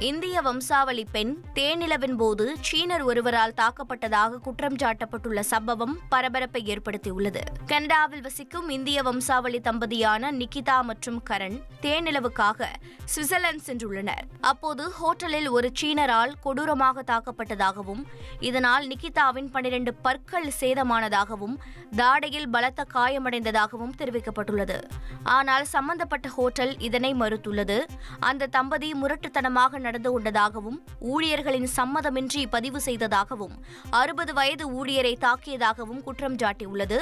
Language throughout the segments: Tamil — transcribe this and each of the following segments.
இந்திய வம்சாவளி பெண் தேனிலவின் போது சீனர் ஒருவரால் தாக்கப்பட்டதாக குற்றம் சாட்டப்பட்டுள்ள சம்பவம் பரபரப்பை ஏற்படுத்தியுள்ளது. கனடாவில் வசிக்கும் இந்திய வம்சாவளி தம்பதியான நிகிதா மற்றும் கரண் தேனிலவுக்காக சுவிட்சர்லாந்து சென்றுள்ளனர். அப்போது ஹோட்டலில் ஒரு சீனரால் கொடூரமாக தாக்கப்பட்டதாகவும் இதனால் நிகிதாவின் பனிரெண்டு பற்கள் சேதமானதாகவும் தாடையில் பலத்த காயமடைந்ததாகவும் தெரிவிக்கப்பட்டுள்ளது. ஆனால் சம்பந்தப்பட்ட ஹோட்டல் இதனை மறுத்துள்ளது. அந்த தம்பதி முரட்டுத்தனமாக நடந்து கொண்டதாகவும் ஊழியர்களின் சம்மதமின்றி பதிவு செய்ததாகவும் அறுபது வயது ஊழியரை தாக்கியதாகவும் குற்றம் சாட்டியுள்ளது.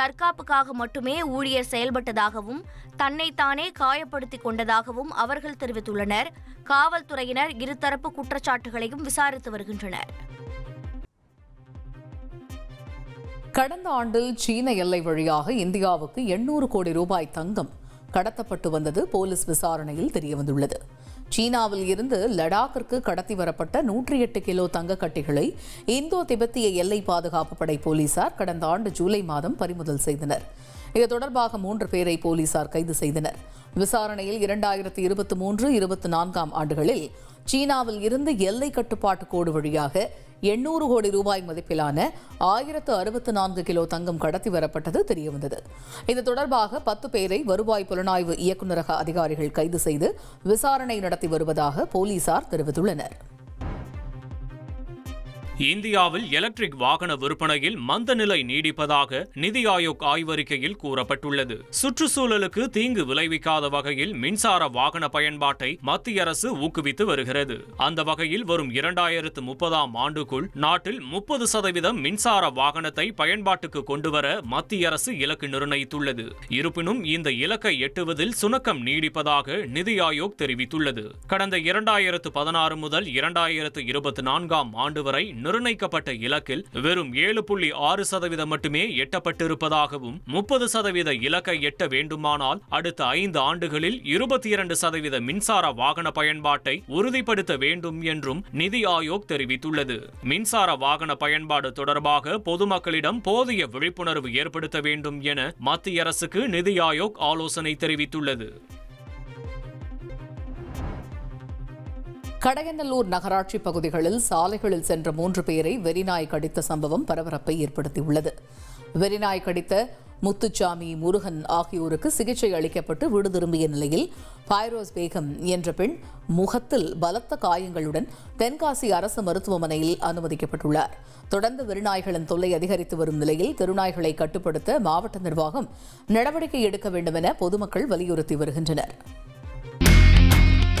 தற்காப்புக்காக மட்டுமே ஊழியர் செயல்பட்டதாகவும் தன்னைத்தானே காயப்படுத்திக் கொண்டதாகவும் அவர்கள் தெரிவித்துள்ளனர். காவல்துறையினர் இருதரப்பு குற்றச்சாட்டுகளையும் விசாரித்து வருகின்றனர். கடந்த ஆண்டில் சீன எல்லை வழியாக இந்தியாவுக்கு எண்ணூறு கோடி ரூபாய் தங்கம் கடத்தப்பட்டு வந்தது போலீஸ் விசாரணையில் தெரியவந்துள்ளது. சீனாவில் இருந்து லடாக்கிற்கு கடத்தி வரப்பட்ட நூற்றி எட்டு கிலோ தங்க கட்டிகளை இந்தோ திபெத்திய எல்லை பாதுகாப்பு படை போலீசார் கடந்த ஆண்டு ஜூலை மாதம் பறிமுதல் செய்தனர். இது தொடர்பாக மூன்று பேரை போலீசார் கைது செய்தனர். விசாரணையில் இரண்டாயிரத்தி இருபத்தி மூன்று இருபத்தி நான்காம் ஆண்டுகளில் சீனாவில் இருந்து எல்லை கட்டுப்பாட்டு கோடு வழியாக எண்ணூறு கோடி ரூபாய் மதிப்பிலான ஆயிரத்து அறுபத்து நான்கு கிலோ தங்கம் கடத்தி வரப்பட்டது தெரியவந்தது. இது தொடர்பாக பத்து பேரை வருவாய் புலனாய்வு இயக்குநரக அதிகாரிகள் கைது செய்து விசாரணை நடத்தி வருவதாக போலீசார் தெரிவித்துள்ளனர். இந்தியாவில் எலக்ட்ரிக் வாகன விற்பனையில் மந்த நிலை நீடிப்பதாக நிதி ஆயோக் ஆய்வறிக்கையில் கூறப்பட்டுள்ளது. சுற்றுச்சூழலுக்கு தீங்கு விளைவிக்காத வகையில் மின்சார வாகன பயன்பாட்டை மத்திய அரசு ஊக்குவித்து வருகிறது. அந்த வகையில் வரும் இரண்டாயிரத்து முப்பதாம் ஆண்டுக்குள் நாட்டில் முப்பது சதவீதம் மின்சார வாகனத்தை பயன்பாட்டுக்கு கொண்டுவர மத்திய அரசு இலக்கு நிர்ணயித்துள்ளது. இருப்பினும் இந்த இலக்கை எட்டுவதில் சுணக்கம் நீடிப்பதாக நிதி ஆயோக் தெரிவித்துள்ளது. கடந்த இரண்டாயிரத்து பதினாறு முதல் இரண்டாயிரத்து இருபத்தி நான்காம் ஆண்டு வரை நிர்ணயிக்கப்பட்ட இலக்கில் வெறும் ஏழு புள்ளி ஆறு சதவீதம் மட்டுமே எட்டப்பட்டிருப்பதாகவும் முப்பது சதவீத இலக்கை எட்ட வேண்டுமானால் அடுத்த ஐந்து ஆண்டுகளில் இருபத்தி இரண்டு சதவீத மின்சார வாகன பயன்பாட்டை உறுதிப்படுத்த வேண்டும் என்றும் நிதி ஆயோக் தெரிவித்துள்ளது. மின்சார வாகன பயன்பாடு தொடர்பாக பொதுமக்களிடம் போதிய விழிப்புணர்வு ஏற்படுத்த வேண்டும் என மத்திய அரசுக்கு நிதி ஆயோக் ஆலோசனை தெரிவித்துள்ளது. கடையநல்லூர் நகராட்சி பகுதிகளில் சாலைகளில் சென்ற மூன்று பேரை வெறிநாய் கடித்த சம்பவம் பரபரப்பை ஏற்படுத்தியுள்ளது. வெறிநாய் கடித்த முத்துச்சாமி முருகன் ஆகியோருக்கு சிகிச்சை அளிக்கப்பட்டு வீடு திரும்பிய நிலையில் பைரோஸ் பேகம் என்ற பெண் முகத்தில் பலத்த காயங்களுடன் தென்காசி அரசு மருத்துவமனையில் அனுமதிக்கப்பட்டுள்ளார். தொடர்ந்து வெறிநாய்களின் தொல்லை அதிகரித்து வரும் நிலையில் தெருநாய்களை கட்டுப்படுத்த மாவட்ட நிர்வாகம் நடவடிக்கை எடுக்க வேண்டும் என பொதுமக்கள் வலியுறுத்தி வருகின்றனர்.